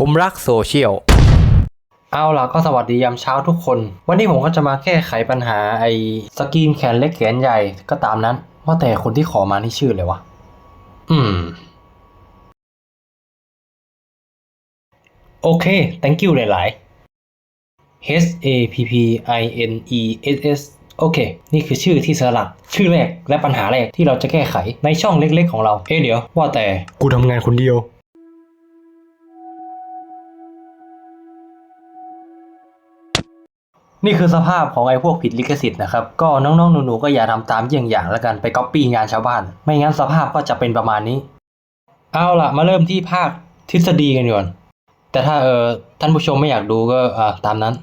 ผมรักโซเชียล เอาล่ะก็สวัสดียามเช้าทุกคน วันนี้ผมก็จะมาแก้ไขปัญหาไอ้สกรีนแขนเล็กแขนใหญ่ก็ตามนั้น ว่าแต่คนที่ขอมานี่ชื่ออะไรวะ อืม โอเค thank you หลาย ๆ H A P P I N E S S โอเค นี่คือชื่อที่สลัก ชื่อแรกและปัญหาแรกที่เราจะแก้ไขในช่องเล็ก ๆ ของเรา เอ๊ะเดี๋ยว ว่าแต่ กูทำงานคนเดียว นี่คือสภาพของไอ้พวกผิดลิขสิทธิ์นะครับ ก็น้องๆหนูๆก็อย่าทำตามเยี่ยงอย่างแล้วกันไปก๊อปปี้งานชาวบ้าน ไม่งั้นสภาพก็จะเป็นประมาณนี้ เอาล่ะ มาเริ่มที่ภาคทฤษฎีกันก่อน แต่ถ้าเออท่านผู้ชมไม่อยากดูก็อ่าตามนั้น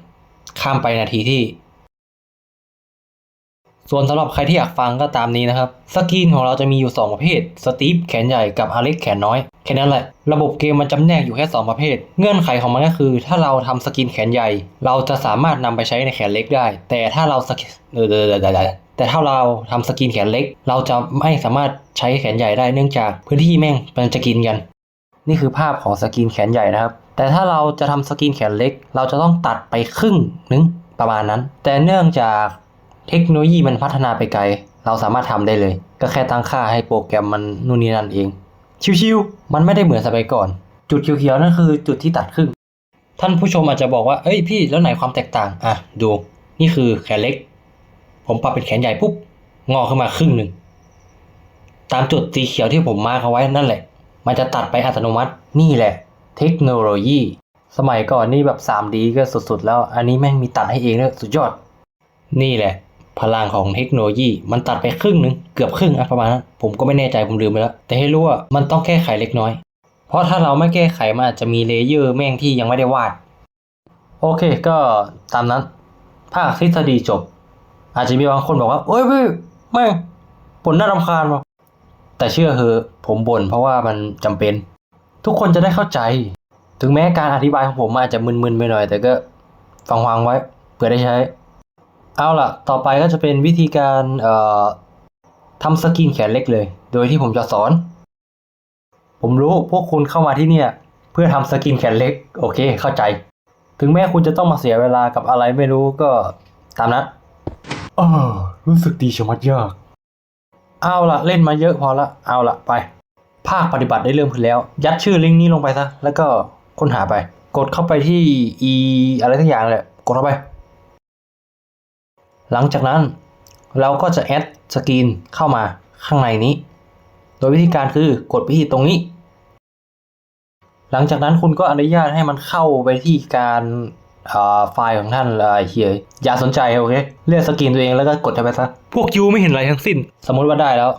ข้ามไปนาทีที่ ส่วนสำหรับใครที่อยากฟังก็ตามนี้นะครับ สกรีนของเราจะมีอยู่ 2 ประเภท สตีฟแขนใหญ่กับอเล็กแขนน้อย แค่นั้นแหละ ระบบเกมมันจำแนกอยู่แค่ 2 ประเภท เงื่อนไขของมันก็คือ ถ้าเราทำสกรีนแขนใหญ่ เราจะสามารถนำไปใช้ในแขนเล็กได้ แต่ถ้าเราสกรีนเออเออเออแต่ถ้าเราทำสกรีนแขนเล็ก เราจะไม่สามารถใช้แขนใหญ่ได้เนื่องจากพื้นที่แม่งมันจะกินกัน นี่คือภาพของสกรีนแขนใหญ่นะครับ แต่ถ้าเราจะทำสกรีนแขนเล็ก เราจะต้องตัดไปครึ่งนึงประมาณนั้น แต่เนื่องจากเทคโนโลยีมันพัฒนาไปไกล เราสามารถทำได้เลย ก็แค่ตั้งค่าให้โปรแกรมมันนู่นนี่นั่นเอง ชิวๆมันไม่ได้เหมือนสมัยก่อน จุดเขียวๆนั่นคือจุดที่ตัดครึ่ง ท่านผู้ชมอาจจะบอกว่า เอ้ยพี่แล้วไหนความแตกต่าง อะ ดู นี่คือแขนเล็ก ผมปรับเป็นแขนใหญ่ปุ๊บ งอขึ้นมาครึ่งหนึ่ง ตามจุดสีเขียวที่ผมมาร์คเอาไว้นั่นแหละ มันจะตัดไปอัตโนมัติ นี่แหละ เทคโนโลยี สมัยก่อนนี่แบบ 3D ก็สุดๆ แล้ว อันนี้แม่งมีตัดให้เองด้วยสุดยอด นี่แหละ พลังของเทคโนโลยี มันตัดไปครึ่งหนึ่งเกือบครึ่งอะประมาณนั้นผมก็ไม่แน่ใจผมลืมไปแล้ว แต่ให้รู้ว่ามันต้องแก้ไขเล็กน้อย เพราะถ้าเราไม่แก้ไขมันอาจจะมีเลเยอร์แม่งที่ยังไม่ได้วาด โอเคก็ตามนั้น ภาคทฤษฎีจบ อาจจะมีบางคนบอกว่าโอ้ยพี่แม่งผลน่ารำคาญว่ะแต่เชื่อเถอะผมบ่นเพราะว่ามันจำเป็น ทุกคนจะได้เข้าใจ ถึงแม้การอธิบายของผมอาจจะมึนๆไปหน่อย แต่ก็ฟังวางไว้เผื่อได้ใช้ เอาล่ะ ต่อไปก็จะเป็นวิธีการเอ่อทำสกรีนแขนเล็กเลย โดยที่ผมจะสอน ผมรู้พวกคุณเข้ามาที่เนี่ย เพื่อทำสกรีนแขนเล็ก โอเค เข้าใจ ถึงแม้คุณจะต้องมาเสียเวลากับอะไรไม่รู้ก็ตามนั้นเออรู้สึกดีชะมัดยาก เอาละเล่นมาเยอะพอละ เอาละไป ภาคปฏิบัติได้เริ่มขึ้นแล้ว ยัดชื่อลิงก์นี้ลงไปซะ แล้วก็ค้นหาไป กดเข้าไปที่ e อะไรทั้งอย่างเลยกดเข้าไป หลังจากนั้นเราก็จะแอดสกรีนเข้ามาข้างในนี้ โดยวิธีการคือกดไปที่ตรงนี้ หลังจากนั้นคุณก็อนุญาตให้มันเข้าไปที่การาไฟล์ของท่านเลยเฮียอย่าสนใจโอเคเลือกสกรีนตัวเองแล้วก็กดเข้าไปซะพวกยูไม่เห็นอะไรทั้งสิ้น สมมติว่าได้แล้ว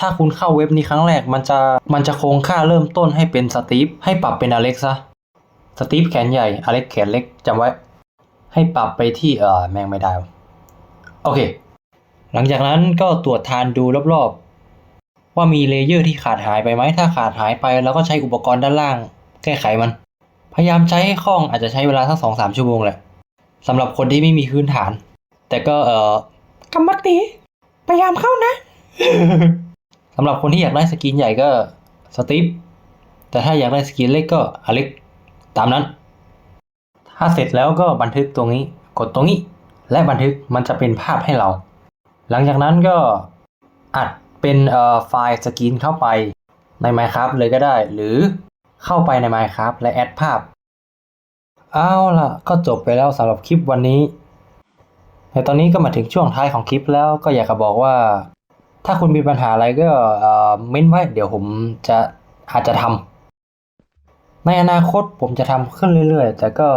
ถ้าคุณเข้าเว็บนี้ครั้งแรกมันจะมันจะคงค่าเริ่มต้นให้เป็นสตีฟให้ปรับเป็นอเล็กซะสตีฟแขนใหญ่อเล็กแขนเล็กจำไว้ ให้ปรับไปที่เออแม่งไม่ได้วะโอเค หลังจากนั้นก็ตรวจทานดูรอบๆ ว่ามีเลเยอร์ที่ขาดหายไปไหม ถ้าขาดหายไปเราก็ใช้อุปกรณ์ด้านล่าง แก้ไขมัน พยายามใช้ให้คล่องอาจจะใช้เวลาสักสองสามชั่วโมงแหละสำหรับคนที่ไม่มีพื้นฐาน แต่ก็เออกำมัดตีพยายามเข้านะสำหรับคนที่อยากได้สกินใหญ่ก็สตีฟแต่ถ้าอยากได้สกินเล็กก็อเล็กตามนั้น ถ้าเสร็จแล้วก็บันทึกตรงนี้ กดตรงนี้ และบันทึกมันจะเป็นภาพให้เรา หลังจากนั้นก็อัดเป็นเอ่อไฟล์สกรีนเข้าไปใน Minecraft เลยก็ได้ หรือเข้าไปใน Minecraft และแอดภาพ เอาล่ะ ก็จบไปแล้วสำหรับคลิปวันนี้ แต่ตอนนี้ก็มาถึงช่วงท้ายของคลิปแล้วก็อยากจะบอกว่า ถ้าคุณมีปัญหาอะไรก็เอ่อเม้นไว้ เดี๋ยวผมจะอาจจะทำในอนาคตผมจะทำขึ้นเรื่อยๆ แต่ก็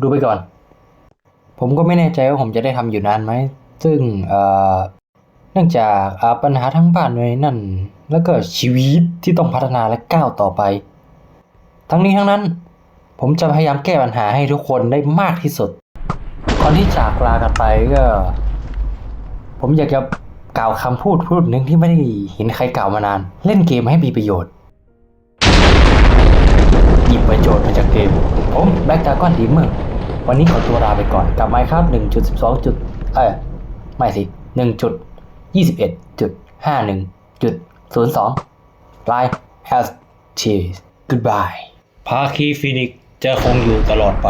ดูไปก่อน ผมก็ไม่แน่ใจว่าผมจะได้ทำอยู่นานไหม ซึ่งเอ่อเนื่องจากอ่าปัญหาทั้งบ้านเลยนั่น แล้วก็ชีวิตที่ต้องพัฒนาและก้าวต่อไป ทั้งนี้ทั้งนั้น ผมจะพยายามแก้ปัญหาให้ทุกคนได้มากที่สุดก่อนที่จากลากันไปก็ ผมอยากจะกล่าวคำพูดพูดหนึ่งที่ไม่ได้เห็นใครกล่าวมานาน เล่นเกมให้มีประโยชน์หยิบประโยชน์มาจากเกม ผมแบ็กดาก้อนดีเมอร์วันนี้ขอตัวลาไปก่อนกลับมาครับ 1.12จุดเอ้ยไม่สิ 1.21.51.02 Line as cheese goodbye ภาคีฟินิกจะคงอยู่ตลอดไป